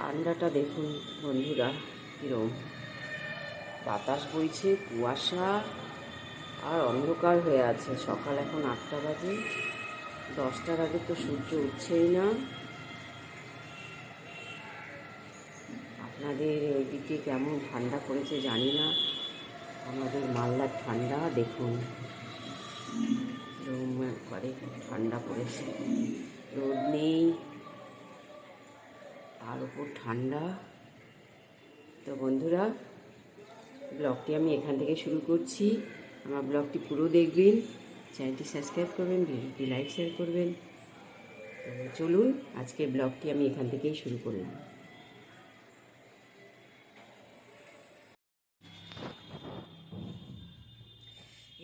ঠান্ডাটা দেখুন, বন্ধুরা, কিরম। বাতাস বইছে, কুয়াশা, আর অন্ধকার হয়ে আছে। সকাল এখন আটটা বাজে। দশটার আগে তো সূর্য উঠছেই না। আপনাদের ওইদিকে কেমন ঠান্ডা পড়েছে জানি না। আমাদের মালদার ঠান্ডা, দেখুন। রুম একবারে ঠান্ডা পড়েছে। রোদ নেই। তার উপর ঠান্ডা। তো বন্ধুরা, ব্লগটি আমি এখান থেকে শুরু করছি। আমার ব্লগটি পুরো দেখবেন, চ্যানেলটি সাবস্ক্রাইব করবেন, ভিডিওটি লাইক, শেয়ার করবেন। তো চলুন আজকে ব্লগটি আমি এখান থেকেই শুরু করলাম।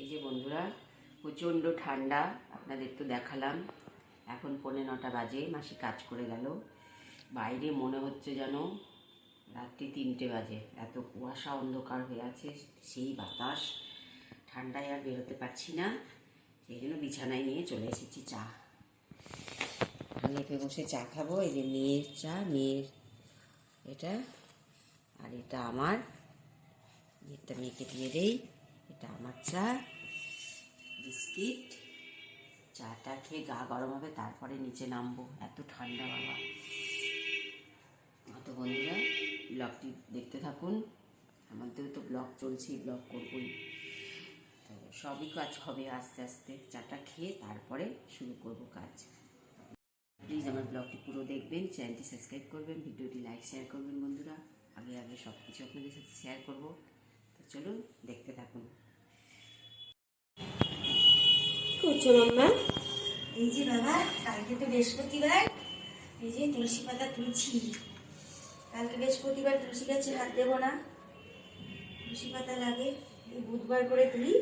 এই যে বন্ধুরা, প্রচণ্ড ঠান্ডা, আপনাদের তো দেখালাম। এখন পৌনে নটা বাজে, মাসি কাজ করে গেল। বাইরে মনে হচ্ছে যেন রাত্রি তিনটে বাজে। এত কুয়াশা, অন্ধকার হয়ে আছে, সেই বাতাস। ঠান্ডায় আর বেরোতে পারছি না, সেই জন্য বিছানায় নিয়ে চলে এসেছি চা। মেপে বসে চা খাব, এই যে মেয়ের চা, মেয়ের এটা, আর এটা আমার। এটা মেয়েকে দিয়ে দেই, এটা আমার চা, বিস্কিট। চাটা খেয়ে গা গরম হবে, তারপরে নিচে নামবো। এত ঠান্ডা বাবা। ব্লগটি দেখতে থাকুন। আমাদেরও তো ব্লগ চলছেই ব্লগ করবই। তো সবই কাজ হবে আস্তে আস্তে। চাটা খেয়ে তারপরে শুরু করব কাজ। প্লিজ আমার ব্লগটি পুরো দেখবেন চ্যানেলটি সাবস্ক্রাইব করবেন ভিডিওটি লাইক শেয়ার করবেন বন্ধুরা। আগে আগে সব কিছু আপনাদের সাথে শেয়ার করব। তো চলুন দেখতে থাকুন। করছ মাম্মা এই যে বাবা কালকে তো বৃহস্পতিবার। এই যে তুলসী পাতা তুলছি। কালকে বৃহস্পতিবার তুলসী গাছে হাত দেবো না। তুলসী পাতা লাগে বুধবার করে তুলি,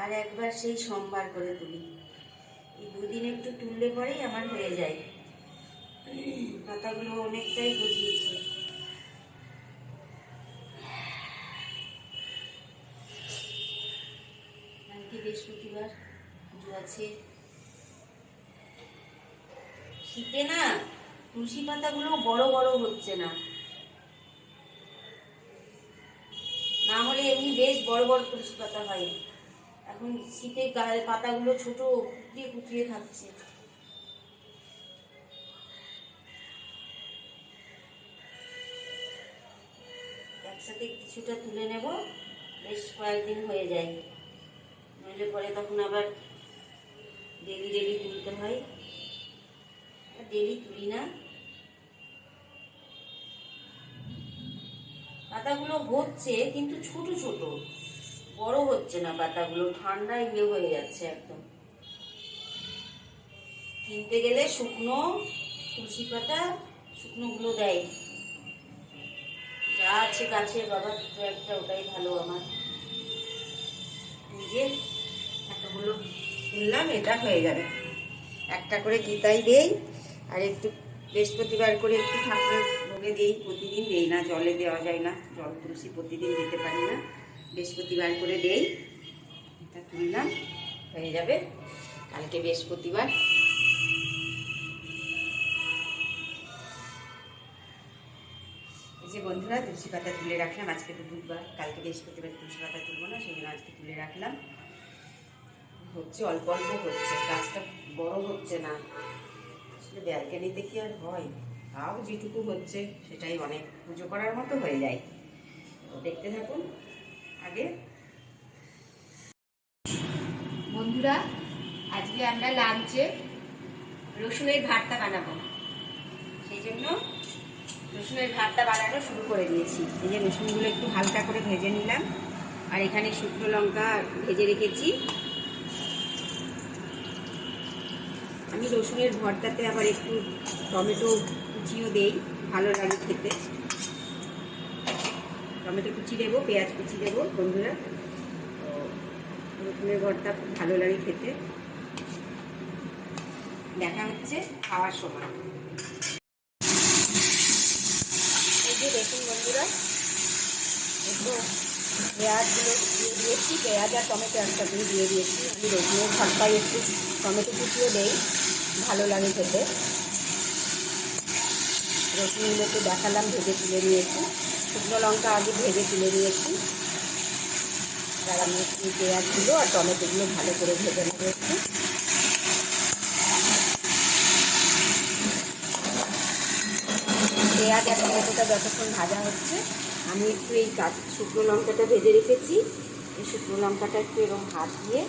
আর একবার সেই সোমবার করে তুলি। এই দুদিন একটু তুললে পরেই আমার হয়ে যায়। পাতাগুলো অনেকটাই গজিয়েছে। কালকে বৃহস্পতিবার আছে। শীতে না তুলসী পাতাগুলো বড় বড় হচ্ছে না। না হলে এমনি বেশ বড় বড় তুলসী পাতা হয়। এখন শীতে পাতাগুলো ছোট কুটিয়ে কুটিয়ে থাকছে একসাথে কিছুটা তুলে নেব, বেশ কয়েকদিন হয়ে যায়। নইলে পরে তখন আবার ডেলি ডেলি তুলতে হয়। ডেলি তুলি না। পাতাগুলো হচ্ছে কিন্তু ছোট ছোট, বড় হচ্ছে না পাতাগুলো, ঠান্ডায় ইয়ে হয়ে যাচ্ছে একদম। কিনতে গেলে শুকনো তুলসী পাতা, শুকনোগুলো দেয়। যা আছে গাছে, বাবা, দুটো একটা, ওটাই ভালো আমার। নিজে এতগুলো তুললাম এটা হয়ে যাবে একটা করে গীতাই দেই। আর একটু বৃহস্পতিবার করে একটু ঠাকুরের ভোগে দিই, প্রতিদিন দেই না, জলে দেওয়া যায় না, জল তুলসী প্রতিদিন দিতে পারি না, বৃহস্পতিবার করে দেই। এটা তুললাম, হয়ে যাবে। কালকে বৃহস্পতিবার। যে বন্ধুরা, তুলসী পাতা তুলে রাখলাম, আজকে তো বুধবার, কালকে বৃহস্পতিবার তুলসী পাতা তুলবো না সেই জন্য আজকে তুলে রাখলাম। হচ্ছে, অল্প অল্প হচ্ছে, গাছটা বড় হচ্ছে না। আসলে ব্যালকানিতে কি আর হয়? তাও যেটুকু হচ্ছে, সেটাই অনেক পুজো করার মতো হয়ে যায়। দেখতে থাকুন আগে। বন্ধুরা, আজকে আমরা লাঞ্চে রসুনের ভর্তা বানাবো। সেই জন্য রসুনের ভর্তা বানানো শুরু করে দিয়েছি। এই যে রসুনগুলো একটু হালকা করে ভেজে নিলাম। আর এখানে শুকনো লঙ্কা ভেজে রেখেছি। আমি রসুনের ভর্তাতে আবার একটু টমেটো কুচিও দেই, ভালো লাগে খেতে। টমেটো কুচি দেবো, পেঁয়াজ কুচি দেবো, বন্ধুরা। তো রসুনের ভর্তা খুব ভালো লাগে খেতে। দেখা হচ্ছে খাওয়ার সময়। এই যে দেখুন বন্ধুরা একটু পেঁয়াজগুলো দিয়ে দিয়েছি। পেঁয়াজ আর টমেটো একসাথে দিয়ে দিয়েছি। আমি রসুনের ভর্তায় একটু। টমেটো কুচিও দেই। ভালো লাগে খেতে। রসুনগুলো তো দেখালাম, ভেজে তুলে নিয়েছি। শুকনো লঙ্কা আগে ভেজে তুলে নিয়েছি। আর আমি একটু পেঁয়াজগুলো আর টমেটোগুলো ভালো করে ভেজে একটু পেঁয়াজ আর টমেটোটা যতক্ষণ ভাজা হচ্ছে আমি একটু এই শুকনো লঙ্কাটা ভেজে রেখেছি। এই শুকনো লঙ্কাটা একটু এরকম হাত দিয়ে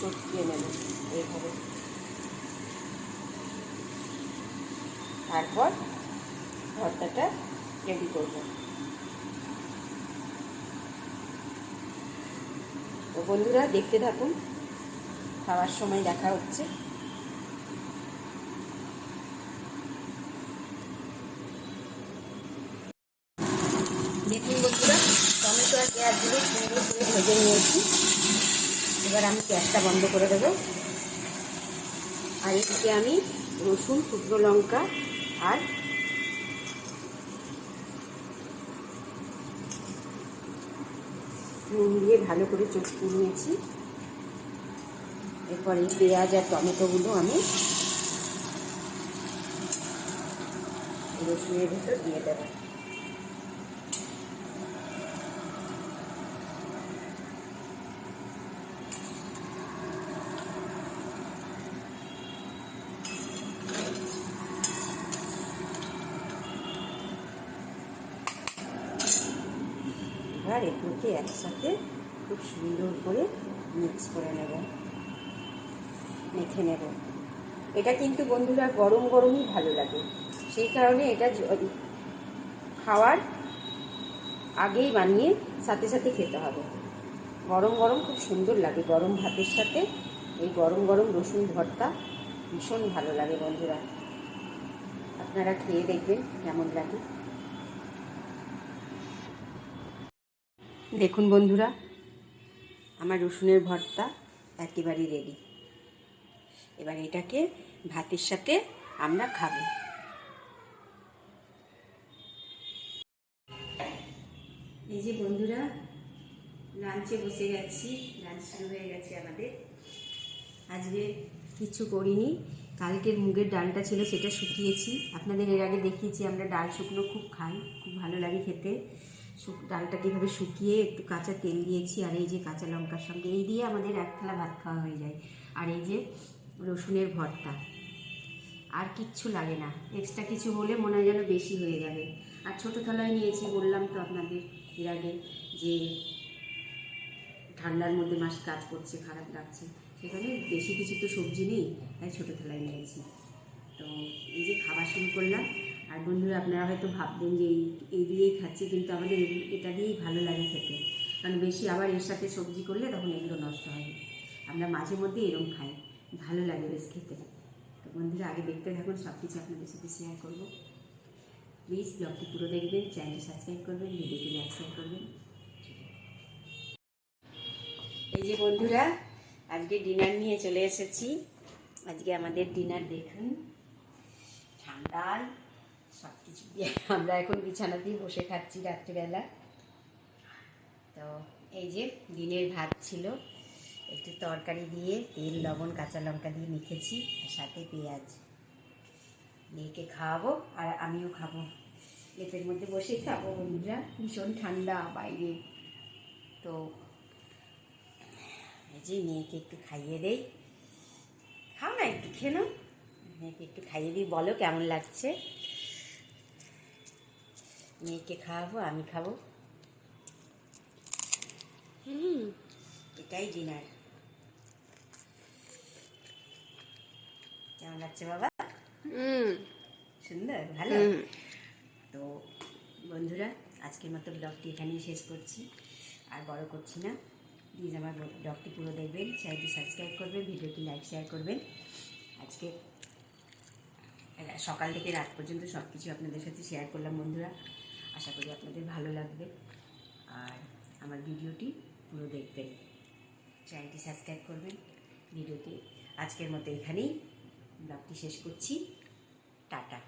চটকিয়ে নেব এইভাবে। তারপর ভর্তাটা রেডি করব। তো বন্ধুরা, দেখতে থাকুন। খাওয়ার সময় দেখা হচ্ছে। দেখুন বন্ধুরা। টমেটো আর পেঁয়াজগুলো সুন্দর করে ভেজে নিয়েছি। এবার আমি গ্যাসটা বন্ধ করে দেবো। আর এদিকে আমি রসুন, শুকনো লঙ্কা আর নুন দিয়ে ভালো করে চটকে নিয়েছি। এরপর এই পেঁয়াজ আর টমেটোগুলো আমি রসুনের ভেতর দিয়ে দেবো। এবার এগুলোকে একসাথে খুব সুন্দর করে মিক্স করে নেব, মেখে নেব। এটা কিন্তু বন্ধুরা গরম গরমই ভালো লাগে। সেই কারণে এটা খাওয়ার আগেই বানিয়ে সাথে সাথে খেতে হবে। গরম গরম খুব সুন্দর লাগে গরম ভাতের সাথে। এই গরম গরম রসুন ভর্তা ভীষণ ভালো লাগে বন্ধুরা। আপনারা খেয়ে দেখবেন কেমন লাগে। দেখুন বন্ধুরা, আমার রসুনের ভর্তা একেবারেই রেডি এবার এটাকে ভাতের সাথে আমরা খাব। এই যে বন্ধুরা, লাঞ্চে বসে গেছি, লাঞ্চ শুরু হয়ে গেছে আমাদের। আজকে কিছু করিনি, কালকের মুগের ডালটা ছিল সেটা শুকিয়েছি। আপনাদের এর আগে দেখিয়েছি, আমরা ডাল শুকনো খুব খাই, খুব ভালো লাগে খেতে। ডালটাকে এভাবে শুকিয়ে একটু কাঁচা তেল দিয়েছি, আর এই যে কাঁচা লঙ্কার সঙ্গে, এই দিয়ে আমাদের এক থালা ভাত খাওয়া হয়ে যায়। আর এই যে রসুনের ভর্তা। আর কিচ্ছু লাগে না এক্সট্রা কিছু হলে মনে হয় যেন বেশি হয়ে যাবে। আর ছোটো থালায় নিয়েছি, বললাম তো আপনাদের এর আগে যে ঠান্ডার মধ্যে মাস কাজ করছে, খারাপ লাগছে। সেখানে বেশি কিছু তো সবজি নেই, তাই ছোটো থালায় নিয়েছি। তো এই যে খাবার শুরু করলাম আর বন্ধুরা, আপনারা হয়তো ভাববেন যে এই এই দিয়েই খাচ্ছি, কিন্তু আমাদের এটা দিয়েই ভালো লাগে খেতে। কারণ বেশি আবার এর সাথে সবজি করলে তখন এগুলো নষ্ট হয়। আমরা মাঝে মধ্যে এরকম খাই। ভালো লাগে বেশ খেতে। তো বন্ধুরা, আগে দেখতে থাকুন সব কিছু আপনাদের সাথে শেয়ার করব। প্লিজ ব্লগটি পুরো দেখবেন চ্যানেলটি সাবস্ক্রাইব করবেন ভিডিওটি লাইক শেয়ার করবেন। এই যে বন্ধুরা, আজকে ডিনার নিয়ে চলে এসেছি। আজকে আমাদের ডিনার দেখুন। ঠান্ডাল সব কিছু দিয়ে আমরা এখন বিছানাতেই বসে খাচ্ছি রাত্রিবেলা। তো এই যে দিনের ভাত ছিল, একটু তরকারি দিয়ে, তেল, লবণ, কাঁচা লঙ্কা দিয়ে মেখেছি সাথে পেঁয়াজ। মেয়েকে খাওয়াবো, আর আমিও খাব। লেপের মধ্যে বসেই খাব বন্ধুরা, ভীষণ ঠান্ডা বাইরে। তো এই যে মেয়েকে একটু খাইয়ে দেই। খাও না, একটু খেয়ে নাও। মেয়েকে একটু খাইয়ে দিই। বলো কেমন লাগছে? মেয়েকে খাওয়াবো আমি খাব। হুম। এটাই ডিনার কেমন লাগছে বাবা? সুন্দর ভালো? তো বন্ধুরা আজকের মতো ব্লগটি এখানেই শেষ করছি। আর বড় করছি না। প্লিজ আমার ব্লগটি পুরো দেখবেন চ্যানেলটি সাবস্ক্রাইব করবেন ভিডিওটি লাইক শেয়ার করবেন। আজকে সকাল থেকে রাত পর্যন্ত সব কিছু আপনাদের সাথে শেয়ার করলাম বন্ধুরা। আশা করি আপনাদের ভালো লাগবে। আর আমার ভিডিওটি পুরো দেখবেন। চ্যানেলটি সাবস্ক্রাইব করবেন ভিডিওটি। আজকের মতো এখানেই ব্লগটি শেষ করছি। টাটা।